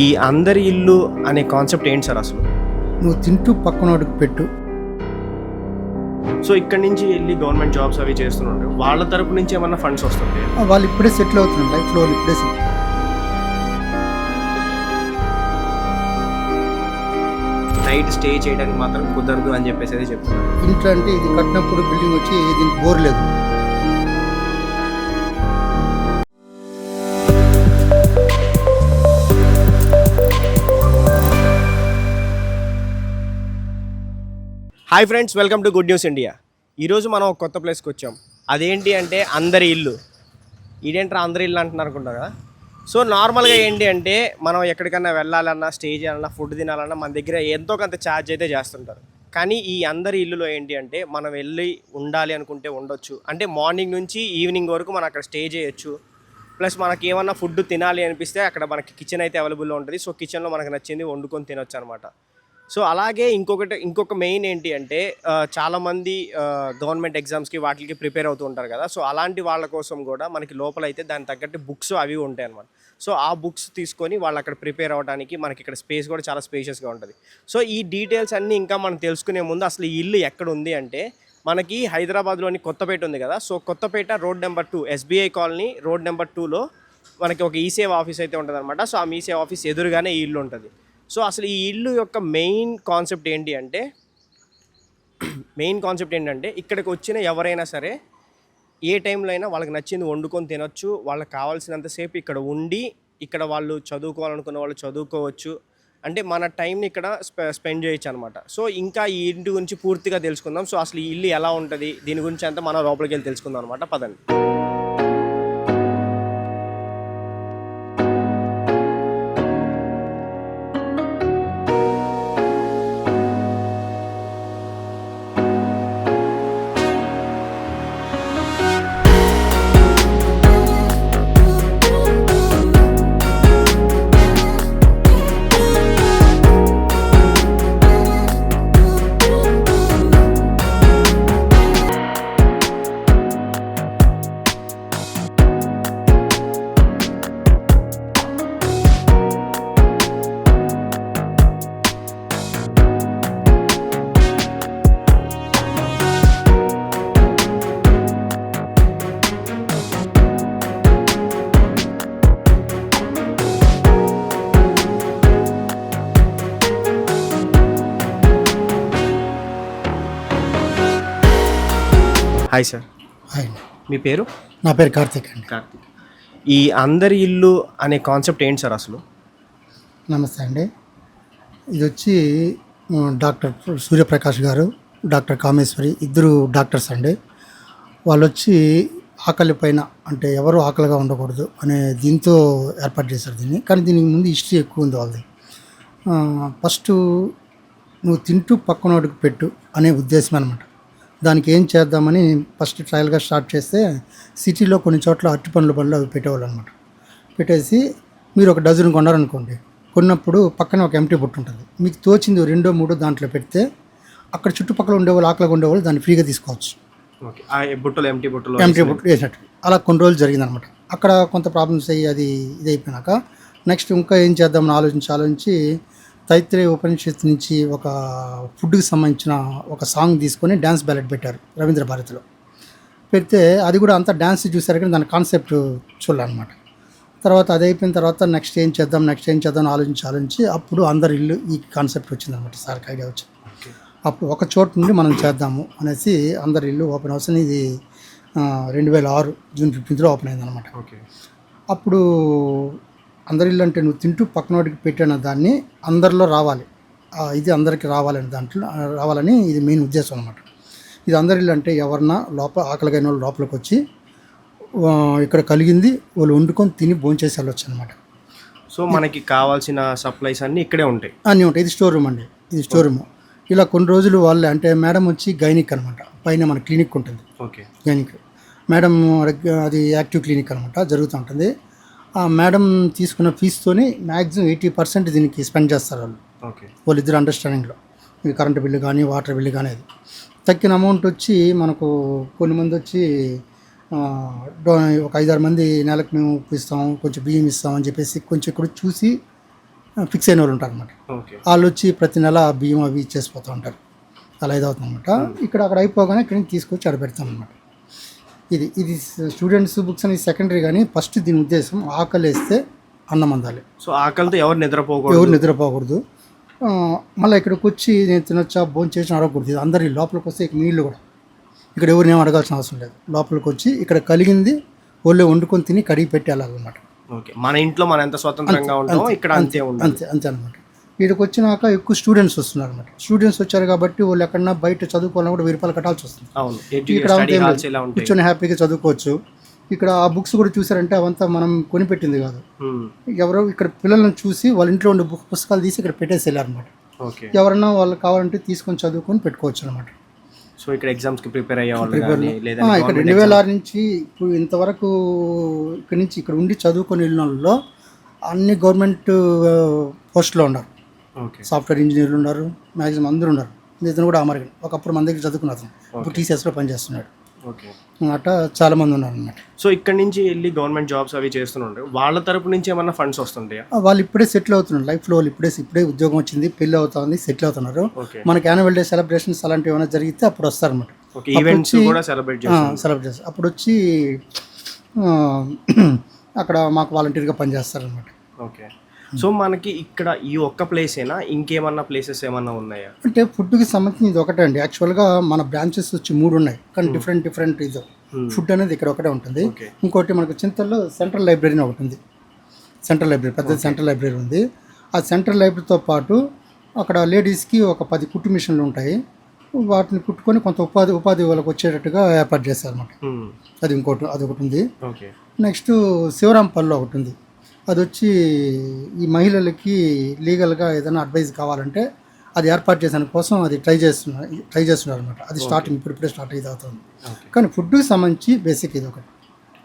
ఈ అందరి ఇల్లు అనే కాన్సెప్ట్ ఏంటి సార్ అసలు? నువ్వు తింటూ పక్కనోడికి పెట్టు. సో ఇక్కడ నుంచి వెళ్ళి గవర్నమెంట్ జాబ్స్ అవి చేస్తున్నారు వాళ్ళ తరపు నుంచి ఏమన్నా ఫండ్స్ వస్తుంటాయి? వాళ్ళు ఇప్పుడే సెటిల్ అవుతున్నారు. లైఫ్లో వాళ్ళు ఇప్పుడే సెటిల్ నైట్ స్టే చేయడానికి మాత్రం కుదరదు అని చెప్పేసి చెప్తున్నారు. ఇంట్లో అంటే ఇది కట్టినప్పుడు బిల్డింగ్ వచ్చి దీనికి బోర్ లేదు. Hi friends welcome to good news India. ఈరోజు మనం ఒక కొత్త ప్లేస్కి వచ్చాం. అదేంటి అంటే అందరి ఇల్లు. ఇదేంట్రా అందరి ఇల్లు అంటున్నారు అనుకుంటా కదా? సో నార్మల్గా ఏంటి అంటే మనం ఎక్కడికన్నా వెళ్ళాలన్నా స్టే చేయాలన్నా ఫుడ్ తినాలన్నా మన దగ్గర ఎంతో కొంత ఛార్జ్ అయితే చేస్తుంటారు. కానీ ఈ అందరి ఇల్లులో ఏంటి అంటే మనం వెళ్ళి ఉండాలి అనుకుంటే ఉండొచ్చు. అంటే మార్నింగ్ నుంచి ఈవినింగ్ వరకు మనం అక్కడ స్టే చేయొచ్చు. ప్లస్ మనకి ఏమన్నా ఫుడ్ తినాలి అనిపిస్తే అక్కడ మనకి కిచెన్ అయితే అవైలబుల్లో ఉంటుంది. సో కిచెన్లో మనకు నచ్చింది వండుకొని తినొచ్చు అనమాట సో అలాగే ఇంకొకటి ఇంకొక మెయిన్ ఏంటి అంటే చాలామంది గవర్నమెంట్ ఎగ్జామ్స్కి వాటికి ప్రిపేర్ అవుతూ ఉంటారు కదా. సో అలాంటి వాళ్ళ కోసం కూడా మనకి లోపల అయితే దానికి తగ్గట్టు బుక్స్ అవి ఉంటాయి అనమాట సో ఆ బుక్స్ తీసుకొని వాళ్ళు అక్కడ ప్రిపేర్ అవ్వడానికి మనకి ఇక్కడ స్పేస్ కూడా చాలా స్పేషియస్గా ఉంటుంది. సో ఈ డీటెయిల్స్ అన్నీ ఇంకా మనం తెలుసుకునే ముందు అసలు ఈ ఇల్లు ఎక్కడ ఉంది అంటే మనకి హైదరాబాద్లోని కొత్తపేట ఉంది కదా. So Kothapet road number two SBI colony road number టూలో మనకి ఒక ఈసేవ ఆఫీస్ అయితే ఉంటుంది అనమాట సో ఆ మీసేవ ఆఫీస్ ఎదురుగానే ఈ ఇల్లు ఉంటుంది. సో అసలు ఈ ఇల్లు యొక్క మెయిన్ కాన్సెప్ట్ ఏంటి అంటే మెయిన్ కాన్సెప్ట్ ఏంటంటే ఇక్కడికి వచ్చిన ఎవరైనా సరే ఏ టైంలో అయినా వాళ్ళకి నచ్చింది వండుకొని తినొచ్చు వాళ్ళకి కావాల్సినంతసేపు ఇక్కడ ఉండి ఇక్కడ వాళ్ళు చదువుకోవాలనుకున్న వాళ్ళు చదువుకోవచ్చు. అంటే మన టైంని ఇక్కడ స్పె స్పెండ్ చేయొచ్చు అనమాట సో ఇంకా ఈ ఇంటి గురించి పూర్తిగా తెలుసుకుందాం. సో అసలు ఈ ఇల్లు ఎలా ఉంటుంది? దీని గురించి అంతా మనం లోపలికి వెళ్ళి తెలుసుకుందాం అనమాట పదండి. Hi sir. హాయ్ మీ పేరు? నా పేరు కార్తీక్ అండి. కార్తీక్. ఈ అందరి ఇల్లు అనే కాన్సెప్ట్ ఏంటి సార్ అసలు? నమస్తే అండి. ఇది వచ్చి డాక్టర్ సూర్యప్రకాష్ గారు డాక్టర్ కామేశ్వరి ఇద్దరు డాక్టర్స్ అండి. వాళ్ళు వచ్చి ఆకలి పైన అంటే ఎవరు ఆకలిగా ఉండకూడదు అనే దీంతో ఏర్పాటు చేశారు దీన్ని. కానీ దీనికి ముందు హిస్టరీ ఎక్కువ ఉంది వాళ్ళది. ఫస్ట్ నువ్వు తింటూ పక్కనోడికి పెట్టు అనే ఉద్దేశం అనమాట దానికి ఏం చేద్దామని ఫస్ట్ ట్రయల్గా స్టార్ట్ చేస్తే సిటీలో కొన్ని చోట్ల అరటి పండ్ల బండ్లు అవి పెట్టేవాళ్ళు అనమాట పెట్టేసి మీరు ఒక డజన్ కొన్నారనుకోండి కొన్నప్పుడు పక్కన ఒక ఎంటీ బుట్ట ఉంటుంది. మీకు తోచింది రెండో మూడో దాంట్లో పెడితే అక్కడ చుట్టుపక్కల ఉండేవాళ్ళు ఆకలిగా ఉండేవాళ్ళు దాన్ని ఫ్రీగా తీసుకోవచ్చు. ఓకే. ఆ బుట్టలు ఎంటీ బుట్టలు ఎంటీ బుట్ట వేసినట్టు అలా కొన్ని రోజులు జరిగిందనమాట అక్కడ కొంత ప్రాబ్లమ్స్ అయ్యి అది ఇది అయిపోయినాక నెక్స్ట్ ఇంకా ఏం చేద్దామని ఆలోచించి ఆలోచించి తైత్రేయ ఉపనిషత్తు నుంచి ఒక ఫుడ్కి సంబంధించిన ఒక సాంగ్ తీసుకొని డ్యాన్స్ బ్యాలెట్ పెట్టారు రవీంద్ర భారతిలో. పెడితే అది కూడా అంతా డ్యాన్స్ చూసారు కానీ దాని కాన్సెప్ట్ చూడాలన్నమాట తర్వాత అది అయిపోయిన తర్వాత నెక్స్ట్ ఏం చేద్దాం నెక్స్ట్ ఏం చేద్దాం ఆలోచించి ఆలోచించి అప్పుడు అందరి ఇల్లు ఈ కాన్సెప్ట్ వచ్చిందనమాట సార్కి ఐడియా వచ్చింది అప్పుడు ఒక చోటు నుండి మనం చేద్దాము అనేసి అందరి ఇల్లు ఓపెన్ హౌస్ అని ఇది రెండు వేల ఆరు జూన్ ఫిఫ్టీన్త్లో ఓపెన్ అయింది అనమాట ఓకే. అప్పుడు అందరి ఇల్లు అంటే నువ్వు తింటూ పక్కనోడికి పెట్టిన దాన్ని అందరిలో రావాలి. ఇది అందరికి రావాలని దాంట్లో రావాలని ఇది మెయిన్ ఉద్దేశం అనమాట ఇది అందరి ఇల్లు అంటే ఎవరన్నా లోపల ఆకలిగైన వాళ్ళు లోపలికి వచ్చి ఇక్కడ కలిగింది వాళ్ళు వండుకొని తిని భోంచేసి వెళ్ళొచ్చు అనమాట సో మనకి కావాల్సిన సప్లైస్ అన్నీ ఇక్కడే ఉంటాయి. అన్నీ ఉంటాయి. ఇది స్టోర్ రూమ్ అండి. ఇది స్టోర్ రూమ్. ఇలా కొన్ని రోజులు వాళ్ళే అంటే మేడం వచ్చి గైనిక్ అనమాట పైన మన క్లినిక్ ఉంటుంది. ఓకే. క్లినిక్ మేడం అది యాక్టివ్ క్లినిక్ అనమాట జరుగుతూ ఉంటుంది. మేడం తీసుకున్న ఫీజుతోని మ్యాక్సిమం ఎయిటీ పర్సెంట్ దీనికి స్పెండ్ చేస్తారు వాళ్ళు. ఓకే. వాళ్ళిద్దరు అండర్స్టాండింగ్లో. ఈ కరెంటు బిల్లు కానీ వాటర్ బిల్లు కానీ అది. తగ్గిన అమౌంట్ వచ్చి మనకు కొన్ని మంది వచ్చి ఒక ఐదారు మంది నెలకు మేము ఉప్పు ఇస్తాం కొంచెం బియ్యం ఇస్తాం అని చెప్పేసి కొంచెం ఇక్కడ చూసి ఫిక్స్ అయిన వాళ్ళు ఉంటారు అనమాట ఓకే. వాళ్ళు వచ్చి ప్రతి నెల బియ్యం అవి ఇచ్చేసిపోతూ ఉంటారు. అలా ఇదవుతుంది అనమాట ఇక్కడ అక్కడ అయిపోగానే ఇక్కడి నుంచి తీసుకొచ్చి ఆడ పెడతాం అనమాట ఇది ఇది స్టూడెంట్స్ బుక్స్ అనేది సెకండరీ కానీ ఫస్ట్ దీని ఉద్దేశం ఆకలి వేస్తే అన్నం అందాలి. సో ఆకలితో ఎవరు నిద్రపోకూడదు? ఎవరు నిద్రపోకూడదు. మళ్ళీ ఇక్కడికి వచ్చి నేను తినొచ్చా భోజనం చేసిన అడగకూడదు. ఇది అందరి లోపలికి వస్తే ఇక నీళ్ళు కూడా. ఇక్కడ ఎవరిని అడగాల్సిన అవసరం లేదు. లోపలికి వచ్చి ఇక్కడ కలిగింది ఒళ్ళో వండుకొని తిని కడిగి పెట్టి వెళ్ళాలన్నమాట. ఓకే. మన ఇంట్లో మనం ఎంత స్వతంత్రంగా ఉంటామో ఇక్కడ అంతే అంతే అంతే అనమాట వీడికి వచ్చినాక ఎక్కువ స్టూడెంట్స్ వస్తున్నారు అనమాట స్టూడెంట్స్ వచ్చారు కాబట్టి వాళ్ళు ఎక్కడన్నా బయట చదువుకోవాలన్నా కూడా వెయ్యి రూపాయలు కట్టాల్సి వస్తుంది. ఇక్కడ కూర్చొని హ్యాపీగా చదువుకోవచ్చు. ఇక్కడ ఆ బుక్స్ కూడా చూసారంటే అవంతా మనం కొనిపెట్టింది కాదు. ఎవరో ఇక్కడ పిల్లలను చూసి వాళ్ళ ఇంట్లో ఉండే బుక్ పుస్తకాలు తీసి ఇక్కడ పెట్టేసి వెళ్ళారనమాట ఎవరన్నా వాళ్ళు కావాలంటే తీసుకొని చదువుకొని పెట్టుకోవచ్చు అనమాట సో ఇక్కడ ఎగ్జామ్స్కి ప్రిపేర్ అయ్యే వాళ్ళు కానీ లేదా ఇక్కడ రెండు వేల ఆరు నుంచి ఇప్పుడు ఇంతవరకు ఇక్కడ నుంచి ఇక్కడ ఉండి చదువుకొని వెళ్ళిన వాళ్ళలో అన్ని గవర్నమెంట్ పోస్టులో ఉన్నారు. సాఫ్ట్వేర్ ఇంజనీర్లు ఉన్నారు మ్యాక్సిమం అందరూ ఉన్నారు. ఇతను కూడా అమర్గన్ ఒకప్పుడు మన దగ్గర చదువుకున్న అతను. ఇప్పుడు టీసీఎస్లో పనిచేస్తున్నాడు. ఓకే. అట్లా చాలా మంది ఉన్నారు అన్నమాట. సో ఇక్కడ నుంచి వెళ్ళి గవర్నమెంట్ జాబ్స్ అవి చేస్తుంటారు వాళ్ళ తరపు నుంచి ఏమన్నా ఫండ్స్ వస్తుంటాయా? వాళ్ళు ఇప్పుడే సెటిల్ అవుతున్నారు. లైఫ్లో వాళ్ళు ఇప్పుడే ఇప్పుడే ఉద్యోగం వచ్చింది పెళ్ళి అవుతుంది సెటిల్ అవుతున్నారు. మనకి యాన్యువల్ డే సెలబ్రేషన్స్ అలాంటివి ఏమైనా జరిగితే అప్పుడు వస్తారన్నమాట. ఈవెంట్స్ కూడా సెలబ్రేట్ చేస్తారు. సెలబ్రేట్ చేస్తారు. అప్పుడు వచ్చి అక్కడ మాకు వాలంటీర్గా పనిచేస్తారనమాట ఓకే. సో మనకి ఇక్కడ ఈ ఒక్క ప్లేస్ ఏనా ఇంకేమన్నా ప్లేసెస్ ఏమన్నా ఉన్నాయా? అంటే ఫుడ్కి సంబంధించి ఇది ఒకటే అండి. యాక్చువల్గా మన బ్రాంచెస్ వచ్చి మూడు ఉన్నాయి. కానీ డిఫరెంట్ డిఫరెంట్ ఇది ఫుడ్ అనేది ఇక్కడ ఒకటే ఉంటుంది. ఇంకోటి మనకు చింతల్లో సెంట్రల్ లైబ్రరీ ఒకటి ఉంది. సెంట్రల్ లైబ్రరీ పెద్ద సెంట్రల్ లైబ్రరీ ఉంది. ఆ సెంట్రల్ లైబ్రరీతో పాటు అక్కడ లేడీస్కి ఒక పది కుట్టు మిషన్లు ఉంటాయి. వాటిని కుట్టుకొని కొంత ఉపాధి ఉపాధి వాళ్ళకి వచ్చేటట్టుగా ఏర్పాటు చేస్తారన్నమాట. ఉమ్, అది ఇంకోటి అది ఒకటి ఉంది. నెక్స్ట్ శివరాంపల్లిలో ఒకటి ఉంది. అది వచ్చి ఈ మహిళలకి లీగల్గా ఏదైనా అడ్వైస్ కావాలంటే అది ఏర్పాటు చేసిన కోసం అది ట్రై చేస్తున్నారు ట్రై చేస్తున్నారు అనమాట అది స్టార్టింగ్ ఇప్పుడు ఇప్పుడే స్టార్ట్ అయితే అవుతుంది. కానీ ఫుడ్కి సంబంధించి బేసిక్ ఇది ఒకటి.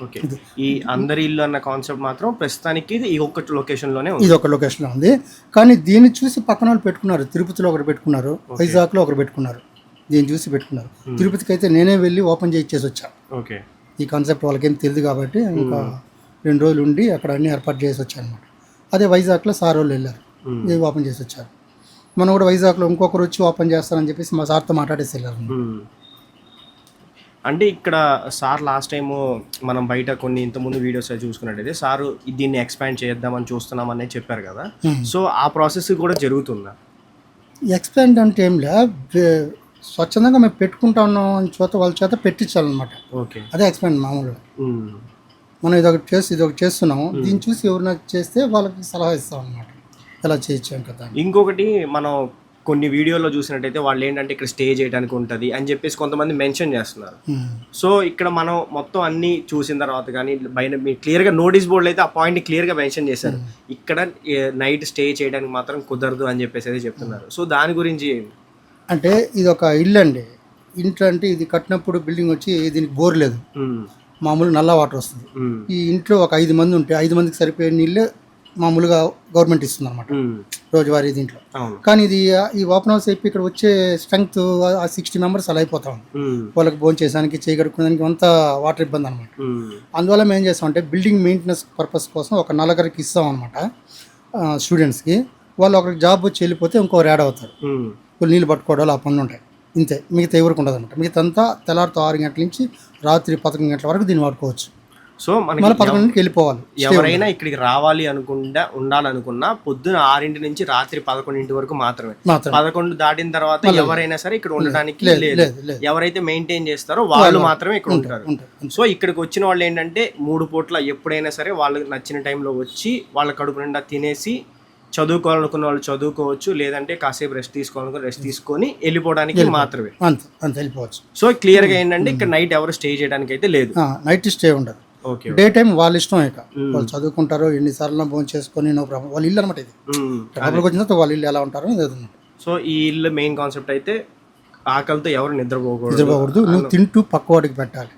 ఓకే. ఈ అందరి ఇల్లు అన్న కాన్సెప్ట్ మాత్రం ప్రస్తుతానికి ఇది ఈ ఒక్క లొకేషన్లోనే ఉంది. ఇది ఒక లొకేషన్లో ఉంది. కానీ దీన్ని చూసి పక్కన వాళ్ళు పెట్టుకున్నారు. తిరుపతిలో ఒకరు పెట్టుకున్నారు. వైజాగ్లో ఒకరు పెట్టుకున్నారు. దీన్ని చూసి పెట్టుకున్నారు. తిరుపతికి అయితే నేనే వెళ్ళి ఓపెన్ చేయించేసి వచ్చా ఓకే. ఈ కాన్సెప్ట్ వాళ్ళకేం తెలియదు కాబట్టి ఇంకా రెండు రోజులు ఉండి అక్కడ అన్ని ఏర్పాటు చేసి వచ్చాను అనమాట అదే వైజాగ్లో సార్ వాళ్ళు వెళ్ళారు. ఇది ఓపెన్ చేసి వచ్చారు. మనం కూడా వైజాగ్లో ఇంకొకరు వచ్చి ఓపెన్ చేస్తారని చెప్పేసి మా సార్తో మాట్లాడేసి వెళ్ళారు. అంటే ఇక్కడ సార్ లాస్ట్ టైం మనం బయట కొన్ని ఇంతకుముందు వీడియోస్ చూసుకున్నట్టయితే సార్ దీన్ని ఎక్స్పాండ్ చేద్దామని చూస్తున్నాం అనేది చెప్పారు కదా. సో ఆ ప్రాసెస్ కూడా జరుగుతుందా? ఎక్స్పాండ్ అంటే ఏం లే స్వచ్ఛందంగా మేము పెట్టుకుంటా ఉన్నాం అని చేత వాళ్ళ చేత పెట్టించాలన్నమాట. ఓకే. అదే ఎక్స్పాండ్ మామూలుగా. మ్మ్. మనం ఇది ఒకటి చేసి ఇది ఒకటి చేస్తున్నాము. దీన్ని చూసి ఎవరైనా చేస్తే వాళ్ళకి సలహా ఇస్తాం అనమాట ఎలా చేయొచ్చు కదా. ఇంకొకటి మనం కొన్ని వీడియోలో చూసినట్టయితే వాళ్ళు ఏంటంటే ఇక్కడ స్టే చేయడానికి ఉంటుంది అని చెప్పేసి కొంతమంది మెన్షన్ చేస్తున్నారు. సో ఇక్కడ మనం మొత్తం అన్ని చూసిన తర్వాత కానీ బయట మీరు క్లియర్గా నోటీస్ బోర్డులో అయితే ఆ పాయింట్ని క్లియర్గా మెన్షన్ చేశారు. ఇక్కడ నైట్ స్టే చేయడానికి మాత్రం కుదరదు అని చెప్పేసి అయితే చెప్తున్నారు. సో దాని గురించి అంటే ఇది ఒక ఇల్లు అండి. ఇంట్లో అంటే ఇది కట్టినప్పుడు బిల్డింగ్ వచ్చి దీనికి బోర్ లేదు. మామూలు నల్ల వాటర్ వస్తుంది. ఈ ఇంట్లో ఒక ఐదు మంది ఉంటే ఐదు మందికి సరిపోయే నీళ్ళే మామూలుగా గవర్నమెంట్ ఇస్తుంది అనమాట. రోజువారీ దీంట్లో. కానీ ఇది ఈ ఓపెన్ హౌస్ అయిపోయి ఇక్కడ వచ్చే స్ట్రెంగ్త్ ఆ సిక్స్టీ మెంబర్స్ అలా అయిపోతా ఉంది. వాళ్ళకి భోజనం చేయడానికి చేయగడుకోవడానికి అంతా వాటర్ ఇబ్బంది అనమాట. అందువల్ల మేము ఏం చేస్తామంటే బిల్డింగ్ మెయింటెనెన్స్ పర్పస్ కోసం ఒక నలుగురికి ఇస్తాం అనమాట స్టూడెంట్స్కి వాళ్ళు ఒకరికి జాబ్ వచ్చి వెళ్ళిపోతే ఇంకొకరు యాడ్ అవుతారు. నీళ్ళు పట్టుకోవడాలు ఆ పనులు ఉంటాయి. ఇంతే. మిగతా ఎవరికి ఉండదు అనమాట మిగతా అంతా తెల్లారితో ఆరు గంటల నుంచి రాత్రి పదకొండు గంటల వరకు దీన్ని వాడుకోవచ్చు. సో మనకి మళ్ళీ పదకొండుకి వెళ్ళిపోవాలి. ఎవరైనా ఇక్కడికి రావాలి అనుకుంటా ఉండాలనుకున్నా పొద్దున ఆరింటి నుంచి రాత్రి పదకొండింటి వరకు మాత్రమే. మాత్రం పదకొండు దాటిన తర్వాత ఎవరైనా సరే ఇక్కడ ఉండడానికి లేదు ఎవరైతే మెయింటైన్ చేస్తారో వాళ్ళు మాత్రమే ఇక్కడ ఉంటారు. సో ఇక్కడికి వచ్చిన వాళ్ళు ఏంటంటే మూడు పూట్ల ఎప్పుడైనా సరే వాళ్ళకి నచ్చిన టైంలో వచ్చి వాళ్ళ కడుపు నిండా తినేసి చదువుకోవాలనుకున్న వాళ్ళు చదువుకోవచ్చు లేదంటే కాసేపు రెస్ట్ తీసుకోవాలనుకున్న రెస్ట్ తీసుకొని వెళ్ళిపోవడానికి మాత్రమే. అంతే అంతే వెళ్ళిపోవచ్చు. సో క్లియర్గా ఏంటంటే ఇక్కడ నైట్ ఎవరు స్టే చేయడానికి అయితే లేదు. నైట్ స్టే ఉండదు. ఓకే డే టైం వాళ్ళ ఇష్టం ఇక. వాళ్ళు చదువుకుంటారు ఎన్నిసార్లు భోజనం చేసుకొని నో ప్రాబ్లం వాళ్ళ ఇల్లు అనమాట ఇది. లోపలికి వచ్చిన వాళ్ళ ఇల్లు ఎలా ఉంటారో. సో ఈ ఇల్లు మెయిన్ కాన్సెప్ట్ అయితే ఆకలితో ఎవరు నిద్రపోకూడదు. నిద్రపోకూడదు. నువ్వు తింటూ పక్క వాడికి పెట్టాలి.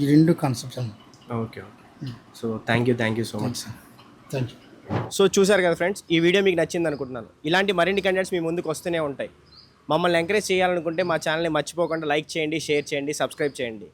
ఈ రెండు కాన్సెప్ట్స్ అన్నమాట. Okay okay so thank you thank you so much thank you so చూసారు కదా ఫ్రెండ్స్ ఈ వీడియో మీకు నచ్చింది అనుకుంటున్నాను. ఇలాంటి మరిన్ని కంటెంట్స్ మీ ముందుకు వస్తూనే ఉంటాయి. మమ్మల్ని ఎంకరేజ్ చేయాలనుకుంటే మా ఛానల్ని మర్చిపోకుండా లైక్ చేయండి షేర్ చేయండి సబ్స్క్రైబ్ చేయండి.